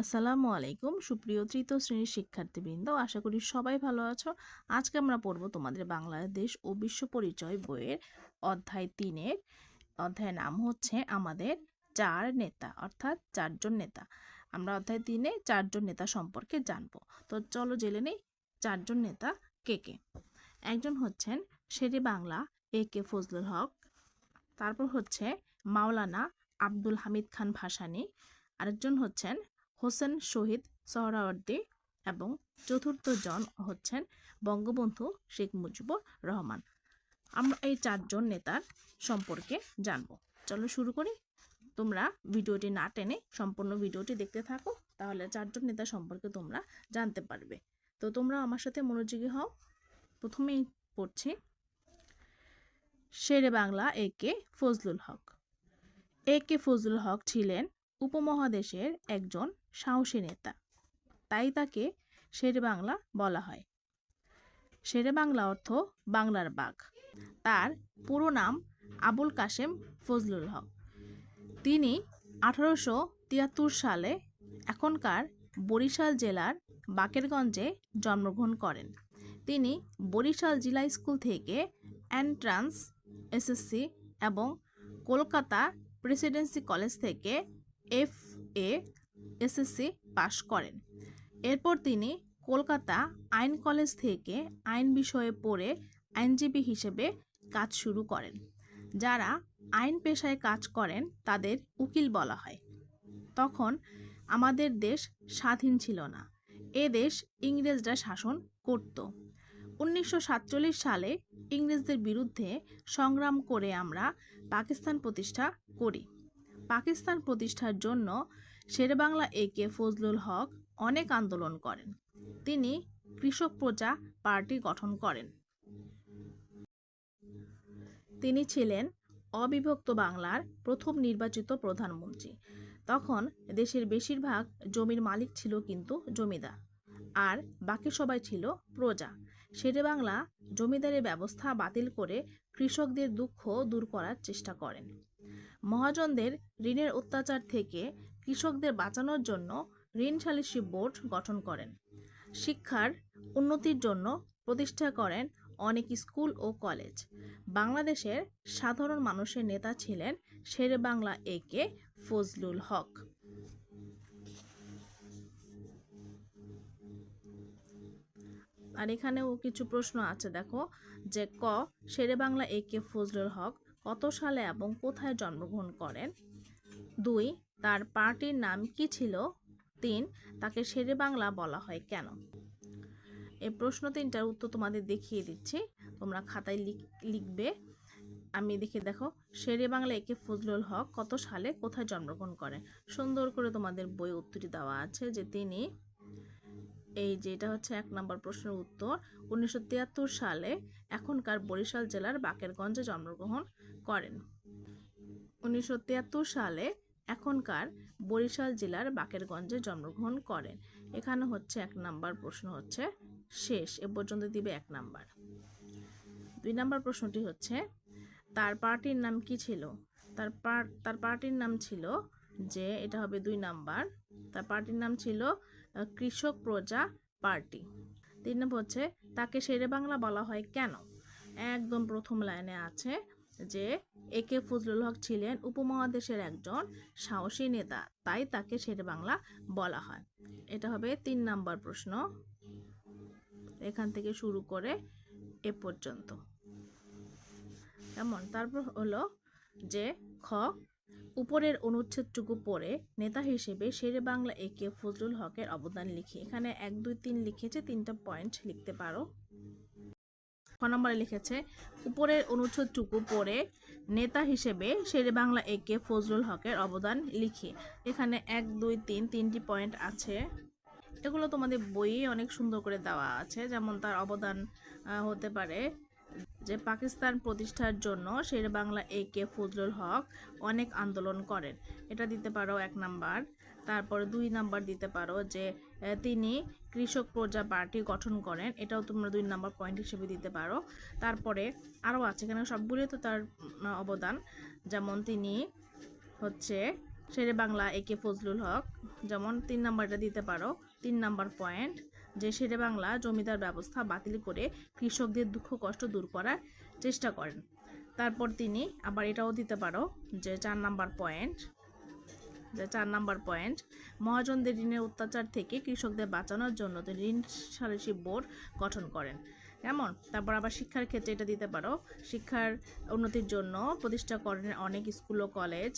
আসসালামু আলাইকুম। সুপ্রিয় তৃতীয় শ্রেণির শিক্ষার্থীবৃন্দ, আশা করি সবাই ভালো আছো। আজকে আমরা পড়ব তোমাদের বাংলাদেশ ও বিশ্ব পরিচয় বইয়ের অধ্যায় তিনের। অধ্যায়ের নাম হচ্ছে আমাদের চার নেতা, অর্থাৎ চারজন নেতা। আমরা অধ্যায় তিনে চারজন নেতা সম্পর্কে জানব। তো চলো জেনে নেই চারজন নেতা কে কে। একজন হচ্ছেন শেরে বাংলা, এ কে ফজলুল হক। তারপর হচ্ছে মাওলানা আব্দুল হামিদ খান ভাসানী। আরেকজন হচ্ছেন হোসেন শহীদ সোহরাওয়ার্দী এবং চতুর্থ জন হচ্ছেন বঙ্গবন্ধু শেখ মুজিবুর রহমান। আমরা এই চারজন নেতার সম্পর্কে জানব। চলো শুরু করি। তোমরা ভিডিওটি না টেনে সম্পূর্ণ ভিডিওটি দেখতে থাকো, তাহলে চারজন নেতা সম্পর্কে তোমরা জানতে পারবে। তো তোমরা আমার সাথে মনোযোগী হও। প্রথমেই পড়ছি। শেরে বাংলা এ কে ফজলুল হক। এ কে ফজলুল হক ছিলেন উপমহাদেশের একজন সাহসী নেতা। তাই তাকে শেরে বাংলা বলা হয়। শেরে বাংলা অর্থ বাংলার বাঘ। তার পুরো নাম আবুল কাশেম ফজলুল হক। তিনি আঠারোশো তিয়াত্তর সালে এখনকার বরিশাল জেলার বাকেরগঞ্জে জন্মগ্রহণ করেন। তিনি বরিশাল জেলা স্কুল থেকে এন্ট্রান্স, এসএসসি এবং কলকাতা প্রেসিডেন্সি কলেজ থেকে এফ এ এসএসসি পাশ করেন। এরপর তিনি কলকাতা আইন কলেজ থেকে আইন বিষয়ে পড়ে আইনজীবী হিসেবে কাজ শুরু করেন, যারা আইন পেশায় কাজ করেন তাদের উকিল বলা হয়। তখন আমাদের দেশ স্বাধীন ছিল না। এ দেশ ইংরেজরা শাসন করত। উনিশশো সাতচল্লিশ সালে ইংরেজদের বিরুদ্ধে সংগ্রাম করে আমরা পাকিস্তান প্রতিষ্ঠা করি। পাকিস্তান প্রতিষ্ঠার জন্য শেরেবাংলা এ কে ফজলুল হক অনেক আন্দোলন করেন। তিনি কৃষক প্রজা পার্টি গঠন করেন। তিনি ছিলেন অবিভক্ত বাংলার প্রথম নির্বাচিত প্রধানমন্ত্রী। তখন দেশের বেশিরভাগ জমির মালিক ছিল কিন্তু জমিদার, আর বাকি সবাই ছিল প্রজা। শেরে বাংলা জমিদারি ব্যবস্থা বাতিল করে কৃষকদের দুঃখ দূর করার চেষ্টা করেন। মহাজনদের ঋণের অত্যাচার থেকে কৃষকদের বাঁচানোর জন্য ঋণ সালিসি বোর্ড গঠন করেন। শিক্ষার উন্নতির জন্য প্রতিষ্ঠা করেন অনেক স্কুল ও কলেজ। বাংলাদেশের সাধারণ মানুষের নেতা ছিলেন শেরে বাংলা এ কে ফজলুল হক। আর এখানেও কিছু প্রশ্ন আছে, দেখো, যে ক শেরে বাংলা এ কে ফজলুল হক কত সালে এবং কোথায় জন্মগ্রহণ করেন? দুই, তার পার্টির নাম কি ছিল? তিন, তাকে শেরে বাংলা বলা হয় কেন? এই প্রশ্ন তিনটার উত্তর তোমাদের দেখিয়ে দিচ্ছি। তোমরা খাতায় লিখবে। আমি দেখে দেখো, শেরে বাংলা একে ফজলুল হক কত সালে কোথায় জন্মগ্রহণ করেন? সুন্দর করে তোমাদের বই উত্তরটি দেওয়া আছে যে তিনি, এই যে এটা হচ্ছে এক নম্বর প্রশ্নের উত্তর, উনিশশো তিয়াত্তর সালে এখনকার বরিশাল জেলার বাকেরগঞ্জে জন্মগ্রহণ করেন। উনিশশো তিয়াত্তর সালে এখনকার বরিশাল জেলার বাকেরগঞ্জে জন্মগ্রহণ করেন। এখানে হচ্ছে এক নাম্বার প্রশ্ন হচ্ছে শেষ। এ পর্যন্ত দিবে এক নাম্বার। দুই নাম্বার প্রশ্নটি হচ্ছে, তার পার্টির নাম কি ছিল? তার পার, তার পার্টির নাম ছিল যে, এটা হবে দুই নাম্বার, তার পার্টির নাম ছিল কৃষক প্রজা পার্টি। তিন নম্বর হচ্ছে, তাকে শেরে বাংলা বলা হয় কেন? একদম প্রথম লাইনে আছে যে এ কে ফজলুল হক ছিলেন উপমহাদেশের একজন সাহসী নেতা, তাই তাকে শেরে বাংলা বলা হয়। এটা হবে তিন নাম্বার প্রশ্ন। এখান থেকে শুরু করে এ পর্যন্ত। কেমন? তারপর হলো যে, খ, উপরের অনুচ্ছেদটুকু পড়ে নেতা হিসেবে শেরে বাংলা এ কে ফজলুল হকের অবদান লিখি। এখানে এক, দুই, তিন লিখেছে, তিনটা পয়েন্ট লিখতে পারো। খ নম্বরে লিখেছে, উপরের অনুচ্ছেদটুকু পড়ে নেতা হিসেবে শেরে বাংলা এ কে ফজলুল হকের অবদান লিখি। এখানে এক, দুই, তিন, তিনটি পয়েন্ট আছে। এগুলো তোমাদের বইয়ে অনেক সুন্দর করে দেওয়া আছে, যেমন তার অবদান হতে পারে। যে পাকিস্তান প্রতিষ্ঠার জন্য শের বাংলা এ কে ফজলুল হক অনেক আন্দোলন করেন। এটা দিতে পারো এক নাম্বার। তারপরে দুই নাম্বার দিতে পারো যে তিনি কৃষক প্রজা পার্টি গঠন করেন। এটাও তোমরা দুই নম্বর পয়েন্ট হিসেবে দিতে পারো। তারপরে আরও আছে, এখানে সবগুলোই তো তার অবদান। যেমন তিনি হচ্ছে শেরে বাংলা এ কে ফজলুল হক। যেমন তিন নাম্বারটা দিতে পারো। তিন নাম্বার পয়েন্ট যে শেরে বাংলা জমিদার ব্যবস্থা বাতিল করে কৃষকদের দুঃখ, কষ্ট দূর করার চেষ্টা করেন। তারপর তিনি আবার এটাও দিতে পারো, যে চার নাম্বার পয়েন্ট যে চার নাম্বার পয়েন্ট, মহাজনদের ঋণের অত্যাচার থেকে কৃষকদের বাঁচানোর জন্য তিনি ঋণ সালিসি বোর্ড গঠন করেন। কেমন? তারপর আবার শিক্ষার ক্ষেত্রে এটা দিতে পারো। শিক্ষার উন্নতির জন্য প্রতিষ্ঠা করেন অনেক স্কুল ও কলেজ।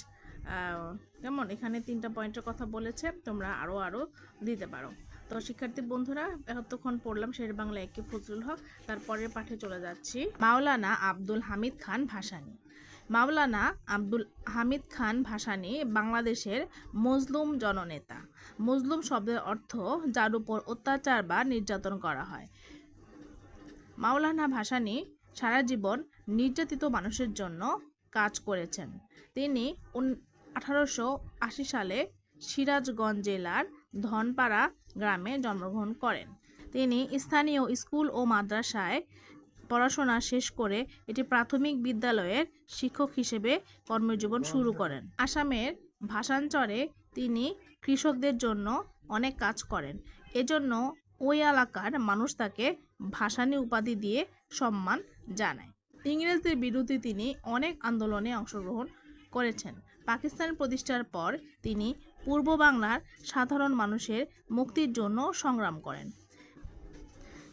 কেমন? এখানে তিনটা পয়েন্টের কথা বলেছে, তোমরা আরও আরও দিতে পারো। তো শিক্ষার্থী বন্ধুরা, এতক্ষণ পড়লাম শের বাংলা একে ফজলুল হক, তারপরের পাঠে চলে যাচ্ছি। মাওলানা আব্দুল হামিদ খান ভাসানী। মাওলানা আব্দুল হামিদ খান ভাসানী বাংলাদেশের মজলুম জননেতা। মজলুম শব্দের অর্থ যার উপর অত্যাচার বা নির্যাতন করা হয়। মাওলানা ভাসানী সারা জীবন নির্যাতিত মানুষের জন্য কাজ করেছেন। তিনি আঠারোশো আশি সালে সিরাজগঞ্জ জেলার ধনপাড়া গ্রামে জন্মগ্রহণ করেন। তিনি স্থানীয় স্কুল ও মাদ্রাসায় পড়াশোনা শেষ করে এটি প্রাথমিক বিদ্যালয়ের শিক্ষক হিসেবে কর্মজীবন শুরু করেন। আসামের ভাষাঞ্চরে তিনি কৃষকদের জন্য অনেক কাজ করেন। এজন্য ওই এলাকার মানুষ তাকে ভাসানী উপাধি দিয়ে সম্মান জানায়। ইংরেজদের বিরুদ্ধে তিনি অনেক আন্দোলনে অংশগ্রহণ করেছেন। পাকিস্তান প্রতিষ্ঠার পর তিনি পূর্ব বাংলার সাধারণ মানুষের মুক্তির জন্য সংগ্রাম করেন।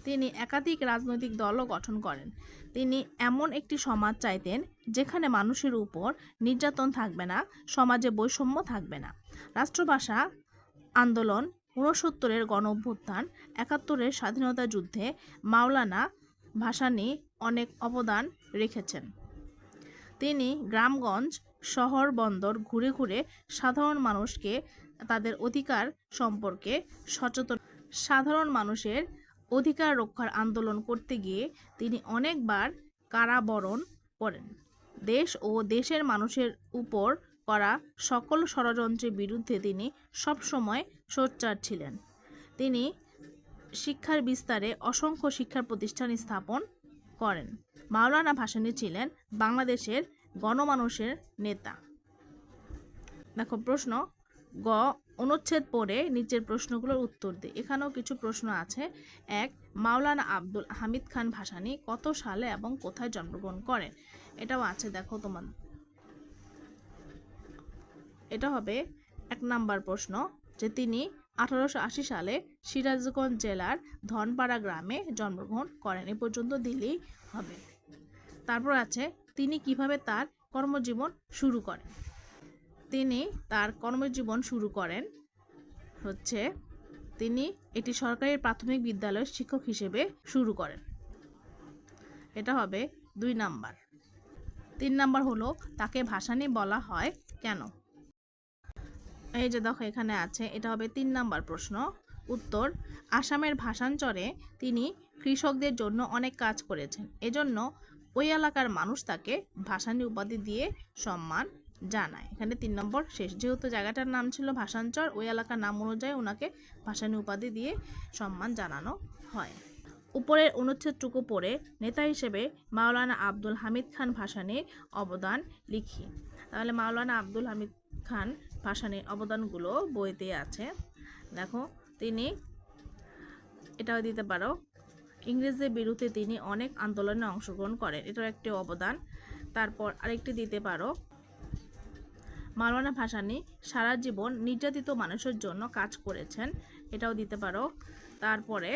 তিনি একাধিক রাজনৈতিক দলও গঠন করেন। তিনি এমন একটি সমাজ চাইতেন যেখানে মানুষের উপর নির্যাতন থাকবে না, সমাজে বৈষম্য থাকবে না। রাষ্ট্রভাষা, আন্দোলন, ঊনসত্তরের গণ অভ্যুত্থান একাত্তরের স্বাধীনতা যুদ্ধে মাওলানা ভাসানী অনেক অবদান রেখেছেন। তিনি গ্রামগঞ্জ শহর বন্দর ঘুরে ঘুরে সাধারণ মানুষকে তাদের অধিকার সম্পর্কে সচেতন সাধারণ মানুষের অধিকার রক্ষার আন্দোলন করতে গিয়ে তিনি অনেকবার কারাবরণ করেন। দেশ ও দেশের মানুষের উপর করা সকল ষড়যন্ত্রের বিরুদ্ধে তিনি সবসময় সোচ্চার ছিলেন। তিনি শিক্ষার বিস্তারে অসংখ্য শিক্ষা প্রতিষ্ঠান স্থাপন করেন। মাওলানা ভাসানী ছিলেন বাংলাদেশের গণমানুষের নেতা। দেখো প্রশ্ন, গ অনুচ্ছেদ পড়ে নিচের প্রশ্নগুলোর উত্তর দিই। এখানেও কিছু প্রশ্ন আছে। এক, মাওলানা আব্দুল হামিদ খান ভাসানি কত সালে এবং কোথায় জন্মগ্রহণ করেন? এটাও আছে, দেখো তোমার। এটা হবে এক নাম্বার প্রশ্ন, যে তিনি আঠারোশো আশি সালে সিরাজগঞ্জ জেলার ধনপাড়া গ্রামে জন্মগ্রহণ করেন। এ পর্যন্ত দিলেই হবে। তারপর আছে, তিনি কীভাবে তার কর্মজীবন শুরু করেন? তিনি তার কর্মজীবন শুরু করেন হচ্ছে তিনি এটি সরকারি প্রাথমিক বিদ্যালয়ের শিক্ষক হিসেবে শুরু করেন। এটা হবে দুই নাম্বার। তিন নাম্বার হলো তাকে ভাসানী বলা হয় কেন? এই যে দেখো এখানে আছে, এটা হবে তিন নাম্বার প্রশ্ন। উত্তর, আসামের ভাষাঞ্চরে তিনি কৃষকদের জন্য অনেক কাজ করেছেন। এজন্য ওই এলাকার মানুষ তাকে ভাসানী উপাধি দিয়ে সম্মান জানায়। এখানে তিন নম্বর শেষ। যেহেতু জায়গাটার নাম ছিল ভাষাঞ্চর ওই এলাকার নাম অনুযায়ী ওনাকে ভাসানী উপাধি দিয়ে সম্মান জানানো হয়। উপরের অনুচ্ছেদটুকু পড়ে নেতা হিসেবে মাওলানা আব্দুল হামিদ খান ভাসানীর অবদান লিখি। তাহলে মাওলানা আব্দুল হামিদ খান ভাসানীর অবদানগুলো বইতে আছে। দেখো, তিনি, এটাও দিতে পারো, ইংরেজদের বিরুদ্ধে তিনি অনেক আন্দোলনে অংশগ্রহণ করেন। এটার একটি অবদান। তারপর আরেকটি দিতে পারো মাওলানা ভাসানি সারা জীবন নির্যাতিত মানুষের জন্য কাজ করেছেন। এটাও দিতে পারো। তারপরে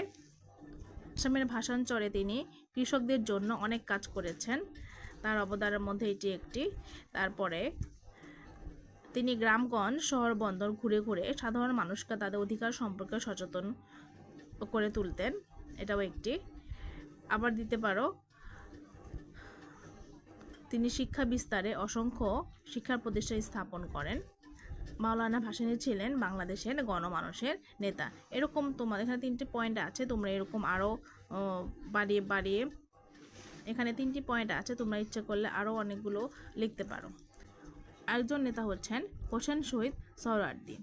আসামের ভাষাঞ্চরে তিনি কৃষকদের জন্য অনেক কাজ করেছেন। তার অবদানের মধ্যে এটি একটি। তারপরে তিনি গ্রামগঞ্জ শহর বন্দর ঘুরে ঘুরে সাধারণ মানুষকে তাদের অধিকার সম্পর্কে সচেতন করে তুলতেন। এটাও একটি। আবার দিতে পারো তিনি শিক্ষা বিস্তারে অসংখ্য শিক্ষা প্রতিষ্ঠান স্থাপন করেন। মাওলানা ভাসানী ছিলেন বাংলাদেশের গণমানুষের নেতা। এরকম তোমাদের এখানে তিনটি পয়েন্ট আছে, তোমরা এরকম আরও বাড়িয়ে বাড়িয়ে এখানে তিনটি পয়েন্ট আছে, তোমরা ইচ্ছে করলে আরও অনেকগুলো লিখতে পারো। একজন নেতা হচ্ছেন হোসেন শহীদ সোহরাওয়ার্দী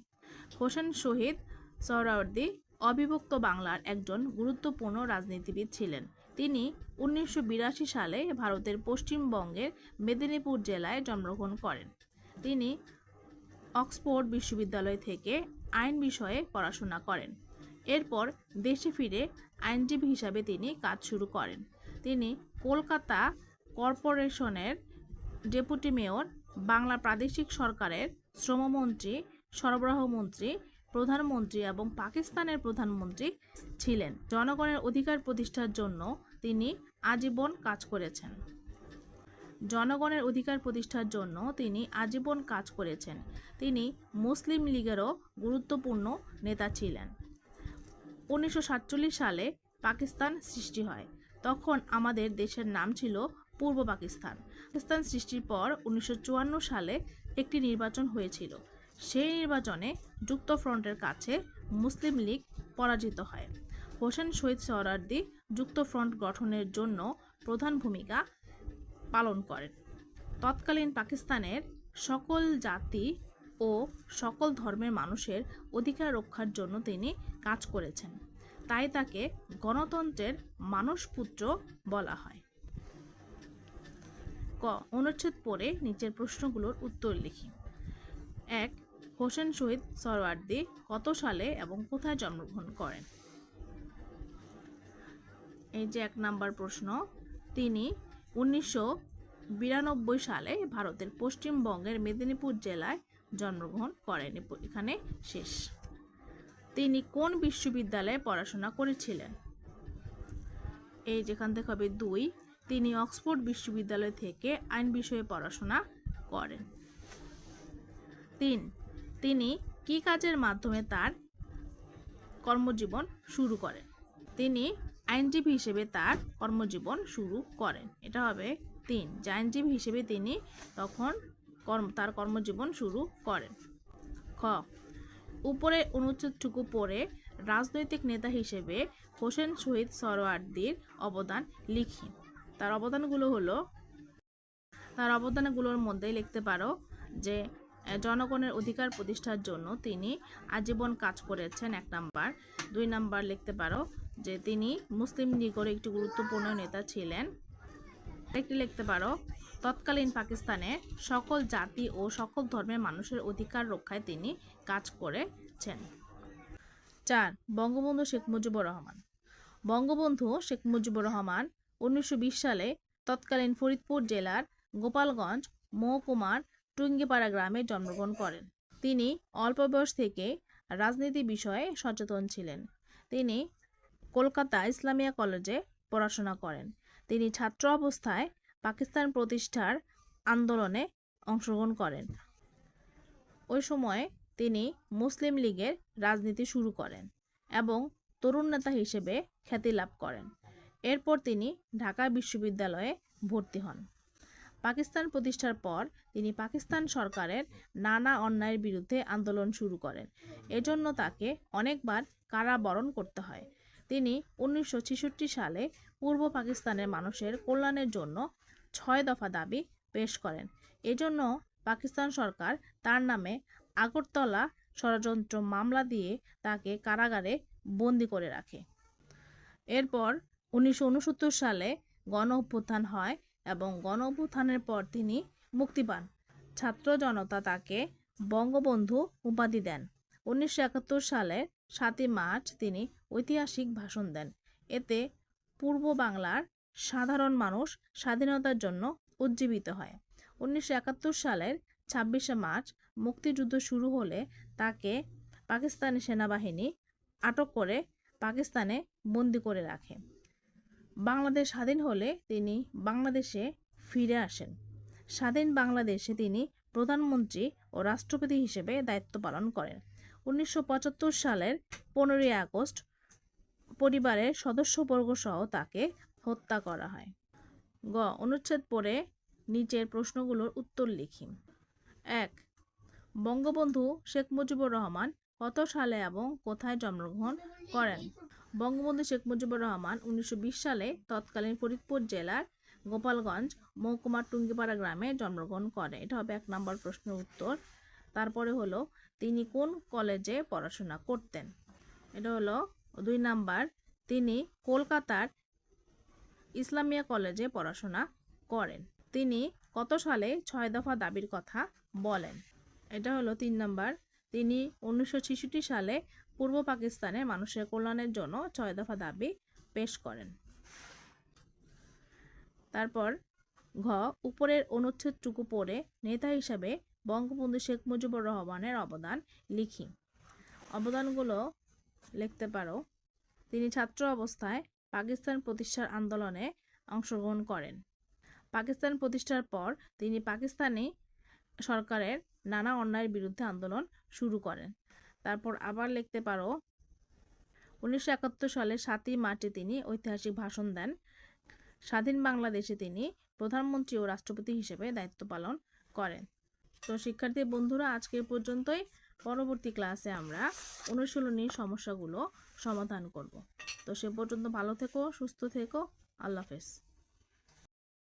হোসেন শহীদ সোহরাওয়ার্দী অবিভক্ত বাংলার একজন গুরুত্বপূর্ণ রাজনীতিবিদ ছিলেন। তিনি উনিশশো বিরাশি সালে ভারতের পশ্চিমবঙ্গের মেদিনীপুর জেলায় জন্মগ্রহণ করেন। তিনি অক্সফোর্ড বিশ্ববিদ্যালয় থেকে আইন বিষয়ে পড়াশোনা করেন। এরপর দেশে ফিরে আইনজীবী হিসাবে তিনি কাজ শুরু করেন। তিনি কলকাতা কর্পোরেশনের ডেপুটি মেয়র, বাংলা প্রাদেশিক সরকারের শ্রমমন্ত্রী সরবরাহমন্ত্রী প্রধানমন্ত্রী এবং পাকিস্তানের প্রধানমন্ত্রী ছিলেন। জনগণের অধিকার প্রতিষ্ঠার জন্য তিনি আজীবন কাজ করেছেন। জনগণের অধিকার প্রতিষ্ঠার জন্য তিনি আজীবন কাজ করেছেন। তিনি মুসলিম লীগেরও গুরুত্বপূর্ণ নেতা ছিলেন। উনিশশো সাতচল্লিশ সালে পাকিস্তান সৃষ্টি হয়। তখন আমাদের দেশের নাম ছিল পূর্ব পাকিস্তান। পাকিস্তান সৃষ্টির পর উনিশশো চুয়ান্ন সালে একটি নির্বাচন হয়েছিল। সেই নির্বাচনে যুক্তফ্রন্টের কাছে মুসলিম লীগ পরাজিত হয়। হোসেন শহীদ সোহরার্দি যুক্তফ্রন্ট গঠনের জন্য প্রধান ভূমিকা পালন করেন। তৎকালীন পাকিস্তানের সকল জাতি ও সকল ধর্মের মানুষের অধিকার রক্ষার জন্য তিনি কাজ করেছেন। তাই তাকে গণতন্ত্রের মানসপুত্র বলা হয়। ক, অনুচ্ছেদ পড়ে নিচের প্রশ্নগুলোর উত্তর লিখি। এক, হোসেন শহীদ সরওয়ার্দি কত সালে এবং কোথায় জন্মগ্রহণ করেন? এই যে এক নাম্বার প্রশ্ন, তিনি উনিশশো বিরানব্বই সালে ভারতের পশ্চিমবঙ্গের মেদিনীপুর জেলায় জন্মগ্রহণ করেন। এখানে শেষ। তিনি কোন বিশ্ববিদ্যালয়ে পড়াশোনা করেছিলেন? এই যেখান থেকে হবে দুই, তিনি অক্সফোর্ড বিশ্ববিদ্যালয় থেকে আইন বিষয়ে পড়াশোনা করেন। তিন, তিনি কি কাজের মাধ্যমে তার কর্মজীবন শুরু করেন? তিনি আইনজীবী হিসেবে তার কর্মজীবন শুরু করেন। এটা হবে তিন। যে আইনজীবী হিসেবে তিনি তখন কর্ম, তার কর্মজীবন শুরু করেন। খ। উপরে অনুচ্ছেদটুকু পড়ে রাজনৈতিক নেতা হিসেবে হোসেন শহীদ সরওয়ার্দির অবদান লিখি। তার অবদানগুলো হলো, তার অবদানগুলোর মধ্যে লিখতে পারো যে জনগণের অধিকার প্রতিষ্ঠার জন্য তিনি আজীবন কাজ করেছেন এক নাম্বার। দুই নাম্বার লিখতে পারো যে তিনি মুসলিম লীগের একটি গুরুত্বপূর্ণ নেতা ছিলেন। একটি লিখতে পারো, তৎকালীন পাকিস্তানে সকল জাতি ও সকল ধর্মের মানুষের অধিকার রক্ষায় তিনি কাজ করেছেন। চার, বঙ্গবন্ধু শেখ মুজিবুর রহমান। বঙ্গবন্ধু শেখ মুজিবুর রহমান উনিশশো বিশ সালে তৎকালীন ফরিদপুর জেলার গোপালগঞ্জ মহকুমার টুঙ্গিপাড়া গ্রামে জন্মগ্রহণ করেন। তিনি অল্প বয়স থেকে রাজনীতি বিষয়ে সচেতন ছিলেন। তিনি কলকাতা ইসলামিয়া কলেজে পড়াশোনা করেন। তিনি ছাত্র অবস্থায় পাকিস্তান প্রতিষ্ঠার আন্দোলনে অংশগ্রহণ করেন। ওই সময়ে তিনি মুসলিম লীগের রাজনীতি শুরু করেন এবং তরুণ নেতা হিসেবে খ্যাতি লাভ করেন। এরপর তিনি ঢাকা বিশ্ববিদ্যালয়ে ভর্তি হন। পাকিস্তান প্রতিষ্ঠার পর তিনি পাকিস্তান সরকারের নানা অন্যায়ের বিরুদ্ধে আন্দোলন শুরু করেন। এজন্য তাকে অনেকবার কারাবরণ করতে হয়। তিনি উনিশশো ছেষট্টি সালে পূর্ব পাকিস্তানের মানুষের কল্যাণের জন্য ছয় দফা দাবি পেশ করেন। এজন্য পাকিস্তান সরকার তার নামে আগরতলা ষড়যন্ত্র মামলা দিয়ে তাকে কারাগারে বন্দি করে রাখে। এরপর উনিশশো উনসত্তর সালে গণ অভ্যুত্থান হয় এবং গণ অভ্যুত্থানের পর তিনি মুক্তি পান। ছাত্র জনতা তাকে বঙ্গবন্ধু উপাধি দেন। উনিশশো সালের সাতই মার্চ তিনি ঐতিহাসিক ভাষণ দেন। এতে পূর্ব বাংলার সাধারণ মানুষ স্বাধীনতার জন্য উজ্জীবিত হয়। উনিশশো একাত্তর সালের ছাব্বিশে মার্চ মুক্তিযুদ্ধ শুরু হলে তাকে পাকিস্তানি সেনাবাহিনী আটক করে পাকিস্তানে বন্দি করে রাখে। বাংলাদেশ স্বাধীন হলে তিনি বাংলাদেশে ফিরে আসেন। স্বাধীন বাংলাদেশে তিনি প্রধানমন্ত্রী ও রাষ্ট্রপতি হিসেবে দায়িত্ব পালন করেন। উনিশশো পঁচাত্তর সালের পনেরোই আগস্ট পরিবারের সদস্যবর্গ সহ তাকে হত্যা করা হয়। গ, অনুচ্ছেদ পড়ে নিচের প্রশ্নগুলোর উত্তর লিখি। এক, বঙ্গবন্ধু শেখ মুজিবুর রহমান কত সালে এবং কোথায় জন্মগ্রহণ করেন? বঙ্গবন্ধু শেখ মুজিবুর রহমান উনিশশো বিশ সালে তৎকালীন ফরিদপুর জেলার গোপালগঞ্জ মহকুমার টুঙ্গিপাড়া গ্রামে জন্মগ্রহণ করে এটা হবে এক নম্বর প্রশ্নের উত্তর। তারপরে হলো তিনি কোন কলেজে পড়াশোনা করতেন? এটা হলো দুই নাম্বার। তিনি কলকাতার ইসলামিয়া কলেজে পড়াশোনা করেন। তিনি কত সালে ছয় দফা দাবির কথা বলেন? এটা হলো তিন নাম্বার। তিনি উনিশশো ছেষট্টি সালে পূর্ব পাকিস্তানে মানুষের কল্যাণের জন্য ছয় দফা দাবি পেশ করেন। তারপর ঘ, উপরের অনুচ্ছেদটুকু পড়ে নেতা হিসাবে বঙ্গবন্ধু শেখ মুজিবুর রহমানের অবদান লিখি। অবদানগুলো লিখতে পারো। তিনি ছাত্র অবস্থায় পাকিস্তান প্রতিষ্ঠার আন্দোলনে অংশগ্রহণ করেন। পাকিস্তান প্রতিষ্ঠার পর তিনি পাকিস্তানি সরকারের নানা অন্যায়ের বিরুদ্ধে আন্দোলন শুরু করেন। তারপর আবার লিখতে পারো, উনিশশো একাত্তর সালে সাতই মার্চে তিনি ঐতিহাসিক ভাষণ দেন। স্বাধীন বাংলাদেশে তিনি প্রধানমন্ত্রী ও রাষ্ট্রপতি হিসেবে দায়িত্ব পালন করেন। তো শিক্ষার্থী বন্ধুরা, আজকের পর্যন্তই। পরবর্তী ক্লাসে আমরা অনুশীলনীর সমস্যাগুলো সমাধান করব। তো সে পর্যন্ত ভালো থেকো, সুস্থ থেকো। আল্লাহ হাফেজ।